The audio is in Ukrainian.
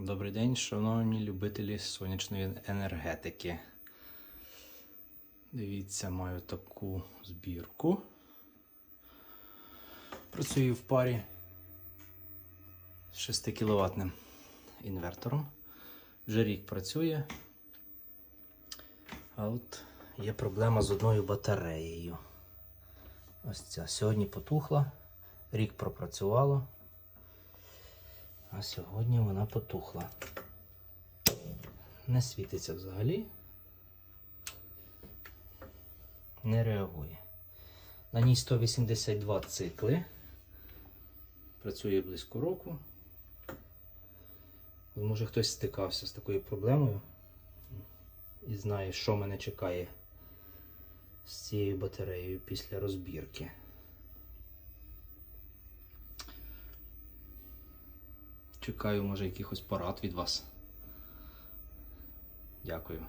Добрий день, шановні любителі сонячної енергетики. Дивіться, маю таку збірку. Працюю в парі з 6 кВт інвертором. Вже рік працює. А от є проблема з одною батареєю. Ось ця сьогодні потухла, рік пропрацювало. А сьогодні вона потухла. Не світиться взагалі. Не реагує. На ній 182 цикли. Працює близько року. Може хтось стикався з такою проблемою і знає, що мене чекає з цією батареєю після розбірки. Чекаю, може, якихось порад від вас. Дякую.